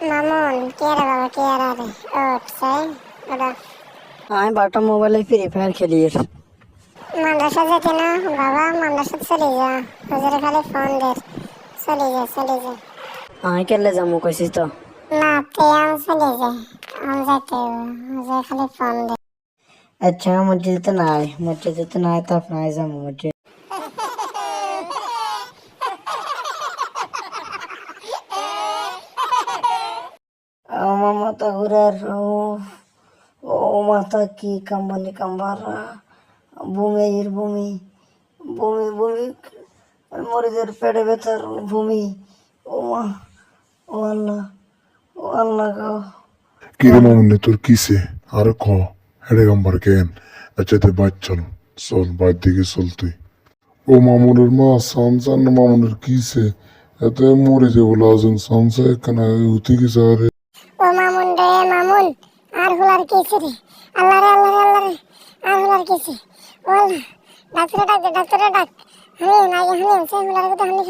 মামুন কে রে বাবা কে রে রে ওঠ সাই ওটা আমি বারোটা মোবাইলে ফ্রি ফায়ার খেলি মাদ্রাসা যেতে না বাবা মাদ্রাসা চলে যা হুজুরে খালি ফোন দে চলে যা চলে যা আমি খেললে যাব কইছিস তো না তে আম চলে যা আম যাইতে হুজুরে খালি ফোন দে আচ্ছা মসজিদে নাই মসজিদে নাই তো আপনার যাব মসজিদ আমার মাথা ঘুরার ও ও মাথা কি কাম্বানি কাম্বারা বমির বমি বমি বমি মরিদের পেটে ব্যথার ভূমি ও মা ও আল্লাহ ও আল্লাহ গো কিরে মামুনি তোর কিসে আরে খ হেডে গাম্বার কেন আচ্ছাতে বাইর চল চল বাইর দিকে চল তুই ও মামুনের মা সামসান না মামুনের কিসে এতে মরে যাবো লাজন সামসা এখানে উঠে গেছে আরে ও মামুন আর হুলার কেছে রে আল্লাহ রে? আল্লাহ রে আল্লাহ আর হুলার কেছে আল্লাহ ডাক্তারে ডাক ডাক্তারে ডাক। হানি না হানি সে হুলার কথা হানি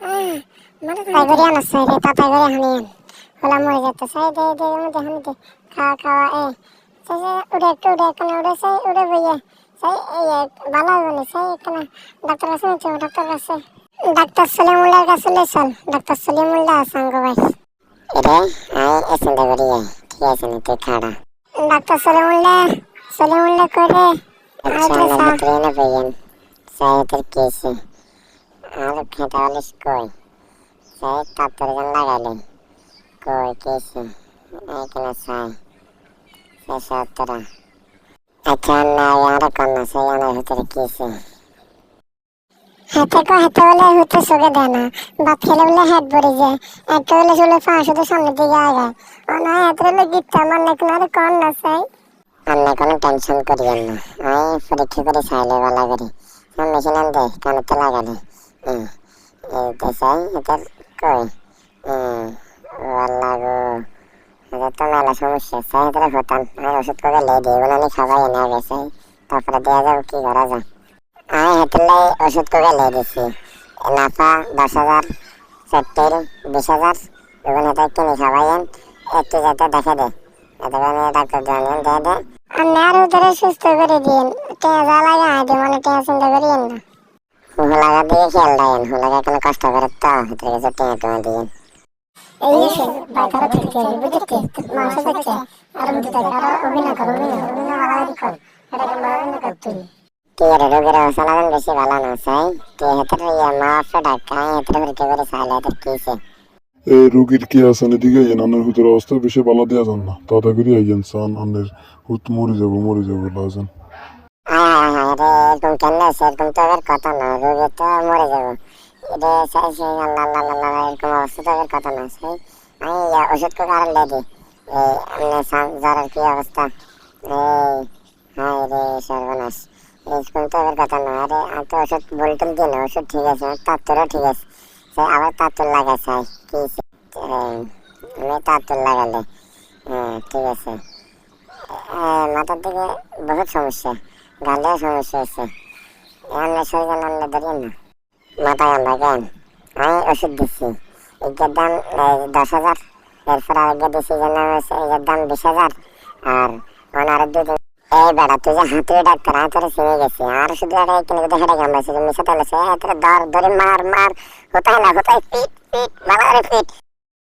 আহ মাথা তাই করে আনা সাই রে তাতাই করে হানি হুলা মরে যেতে সাই দে দে মধ্যে হানি দে। খাওয়া খাওয়া এ। সাই উড়ে একটু উড়ে এখানে উড়ে সাই উড়ে বইয়ে। সাই এই ভালো না সাই এখানে ডাক্তার আছে ডাক্তার আছে। ডাক্তার সলিমুল্লাহর কাছে লে ডাক্তার সলিমুল্লাহ সাঙ্গ ভাই রে আই এসেন্ডা করিয়ে ঠিক আছে না তুই খাড়া ডাক্তার সলিমুল্লাহ সলিমুল্লাহ করে আচ্ছা না ট্রেনে পেয়েন সাহেবের কেসে আর খেতা বলিস কই সাহেব তাত্তর গান লাগাইলে কই কেসে এখানে সাই সাই সত্তরা আচ্ছা না আর কন্যা সাই আনার ভিতরে কেসে হাতে কো হাতে বলে হতে সগে দেয় না। বাপ খেলে বলে হেড ভরে যায়। একটা বলে চলে তো সামনের দিকে হাতে গিটটা আমার নাকি আর না চাই। কোনো টেনশন না। আমি পরীক্ষা করে চাইলে করি। এইটা চাই এটার কই? গো, এটা তো মেলা সমস্যা। চাই, এটা হতাম। ওষুধ করে লে দিয়ে আমি খাবাই এনে আগে চাই। তারপরে দেওয়া যাবে, কি করা যায়? আমি হেতুলাই ওষুধ করে লে দিছি নাফা দশ হাজার সত্তর বিশ হাজার এগুলো হেতে কিনে খাবাইয়েন একটু যাতে দেখে দে এতে করে ডাক্তার জানিয়েন দিয়ে দে আপনি আর উতরে সুস্থ করে দিন টেয়া যা দিয়ে মানে টেয়া চিন্তা করিয়েন না হুলাগা দিয়ে খেয়াল রাখেন হুলাগা কোনো কষ্ট করে তো হেতে কিছু টেয়া টেয়া দিয়েন এই আর বুঝতে আর অভিনয় কর অভিনয় অভিনয় ভালো কর এটাকে টিয়ার রোগের অবসান বেশি ভালো না চাই। টিয়া হেতের ইয়ে মা ফে ডাক্তার হেতের পরীক্ষা করে চাইলে হেতের কিসে এ রুগীর কি আছেন এদিকে? আইয়েন আনের হুতের অবস্থা বেশি ভালো দিয়া যান না। তাড়াতাড়ি করে আইয়েন সান আনের হুত মরে যাব মরে যাব লাজন আরে এরকম কেন সেরকম তো এবার কথা না রোগে তো মরে যাব। এটা চাই সেই আল্লাহ আল্লাহ আল্লাহ এরকম অবস্থা তো এবার কথা না চাই। আমি ওষুধ করে আর লেদি এই আপনি জ্বরের কি অবস্থা? এই হাই রে সর্বনাশ। এরকম তো এবার কথা না আরে তো ওষুধ দিই না, ওষুধ ঠিক আছে আমার তাত্তরও ঠিক আছে। আবার তাত্তর লাগাই চাই কি আমি তাত্তর লাগালে। হ্যাঁ ঠিক আছে। মাথার দিকে বহুত সমস্যা, গালেও সমস্যা হচ্ছে এমনি শরীর আনন্দ ধরিয়ে না মাথা গান্ধা কেন? আমি ওষুধ দিচ্ছি এটার দাম দশ হাজার, এরপর আরেকটা দিচ্ছি যে নাম এটার দাম বিশ হাজার, আর দুদিন এই বেড়া তুই যে হাতুড়ি ডাক্তার তোরা চিনে গেছি, আর শুধু একটা কিনে কিন্তু হেঁটে গামলাইছে মিশা তাহলে সে তোরা ধর ধরে মার মার কোথায় না পিট পিট মারা রে পিট।